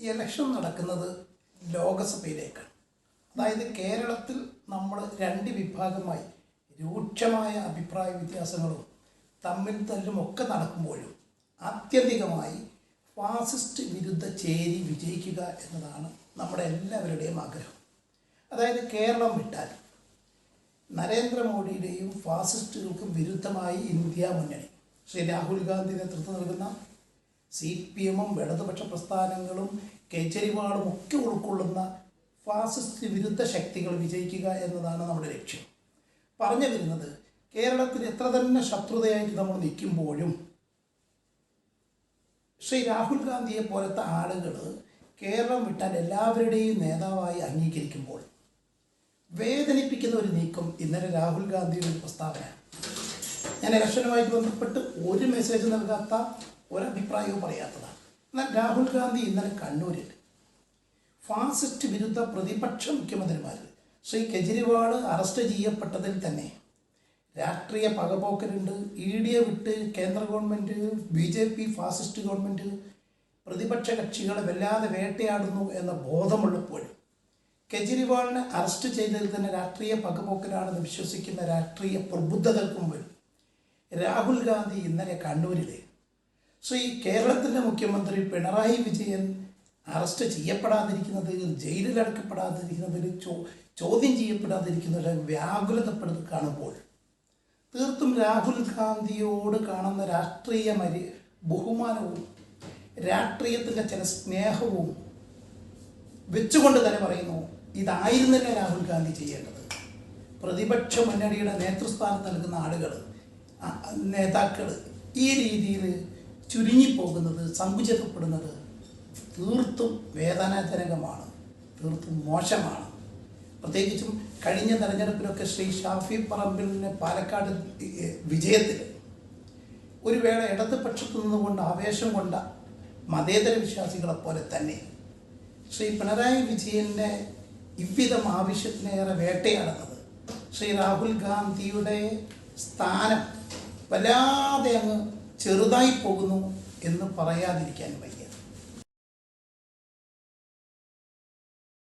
ഈ ഇലക്ഷൻ നടക്കുന്നത് ലോകസഭയിലേക്കാണ് അതായത് കേരളത്തിൽ നമ്മൾ രണ്ട് വിഭാഗമായി രൂക്ഷമായ അഭിപ്രായ വ്യത്യാസങ്ങളും തമ്മിൽ തല്ലും ഒക്കെ നടക്കുമ്പോഴും ആത്യന്തികമായി ഫാസിസ്റ്റ് വിരുദ്ധ ചേരി വിജയിക്കുക എന്നതാണ് നമ്മുടെ എല്ലാവരുടെയും ആഗ്രഹം. അതായത് കേരളം വിട്ടാൽ നരേന്ദ്രമോദിയുടെയും ഫാസിസ്റ്റുകൾക്കും വിരുദ്ധമായി ഇന്ത്യ മുന്നണി. ശ്രീ രാഹുൽ ഗാന്ധി നേതൃത്വം നൽകുന്ന സി പി എമ്മും ഇടതുപക്ഷ പ്രസ്ഥാനങ്ങളും കെജ്രിവാളും ഒക്കെ ഉൾക്കൊള്ളുന്ന ഫാസിസ്റ്റ് വിരുദ്ധ ശക്തികൾ വിജയിക്കുക എന്നതാണ് നമ്മുടെ ലക്ഷ്യം. പറഞ്ഞു വരുന്നത് കേരളത്തിൽ എത്ര തന്നെ ശത്രുതയായിട്ട് നമ്മൾ നിൽക്കുമ്പോഴും ശ്രീ രാഹുൽ ഗാന്ധിയെ പോലത്തെ ആളുകൾ കേരളം വിട്ടാൽ എല്ലാവരുടെയും നേതാവായി അംഗീകരിക്കുമ്പോൾ വേദനിപ്പിക്കുന്ന ഒരു നീക്കം ഇന്നലെ രാഹുൽ ഗാന്ധിയുടെ ഒരു പ്രസ്താവന ഞാൻ ഇലക്ഷനുമായിട്ട് ബന്ധപ്പെട്ട് ഒരു മെസ്സേജ് നൽകാത്ത ഒരഭിപ്രായവും പറയാത്തതാണ്. എന്നാൽ രാഹുൽ ഗാന്ധി ഇന്നലെ കണ്ണൂരിൽ ഫാസിസ്റ്റ് വിരുദ്ധ പ്രതിപക്ഷ മുഖ്യമന്ത്രിമാർ ശ്രീ കെജ്രിവാൾ അറസ്റ്റ് ചെയ്യപ്പെട്ടതിൽ തന്നെ രാഷ്ട്രീയ പകപോക്കലുണ്ട്. ഇ ഡിയെ വിട്ട് കേന്ദ്ര government B J P fascist government പ്രതിപക്ഷ കക്ഷികളെ വല്ലാതെ വേട്ടയാടുന്നു എന്ന ബോധമുള്ളപ്പോഴും കെജ്രിവാളിനെ അറസ്റ്റ് ചെയ്തതിൽ തന്നെ രാഷ്ട്രീയ പകപോക്കലാണെന്ന് വിശ്വസിക്കുന്ന രാഷ്ട്രീയ പ്രബുദ്ധതർക്ക് മുമ്പിൽ രാഹുൽ ഗാന്ധി ഇന്നലെ കണ്ണൂരിലെ ശ്രീ കേരളത്തിന്റെ മുഖ്യമന്ത്രി പിണറായി വിജയൻ അറസ്റ്റ് ചെയ്യപ്പെടാതിരിക്കുന്നത് ജയിലിൽ അടക്കപ്പെടാതിരിക്കുന്നതിൽ ചോ ചോദ്യം ചെയ്യപ്പെടാതിരിക്കുന്നതിൽ വ്യാകുലതപ്പെടുന്നത് കാണുമ്പോൾ തീർത്തും രാഹുൽ ഗാന്ധിയോട് കാണുന്ന രാഷ്ട്രീയ മരി ബഹുമാനവും രാഷ്ട്രീയത്തിന്റെ ചില സ്നേഹവും വെച്ചുകൊണ്ട് തന്നെ പറയുന്നു ഇതായിരുന്നില്ല രാഹുൽ ഗാന്ധി ചെയ്യേണ്ടത്? പ്രതിപക്ഷ മുന്നണിയുടെ നേതൃസ്ഥാനം നൽകുന്ന ആളുകൾ നേതാക്കൾ ഈ രീതിയിൽ ചുരുങ്ങിപ്പോകുന്നത് സങ്കുചിതപ്പെടുന്നത് തീർത്തും വേദനാജനകമാണ് തീർത്തും മോശമാണ്. പ്രത്യേകിച്ചും കഴിഞ്ഞ തെരഞ്ഞെടുപ്പിലൊക്കെ ശ്രീ ഷാഫി പറമ്പിലിന് പാലക്കാട് വിജയത്തിൽ ഒരു വേള ഇടതുപക്ഷത്തു നിന്നുകൊണ്ട് ആവേശം കൊണ്ട മതേതര വിശ്വാസികളെ പോലെ തന്നെ ശ്രീ പിണറായി വിജയന്റെ ഇവ്വിധം ആവശ്യത്തിനേറെ വേട്ടയാടുന്നത് ശ്രീ രാഹുൽ ഗാന്ധിയുടെ സ്ഥാനം വല്ലാതെ അങ്ങ് ചെറുതായി പോകുന്നു എന്ന് പറയാതിരിക്കാൻ വയ്യ.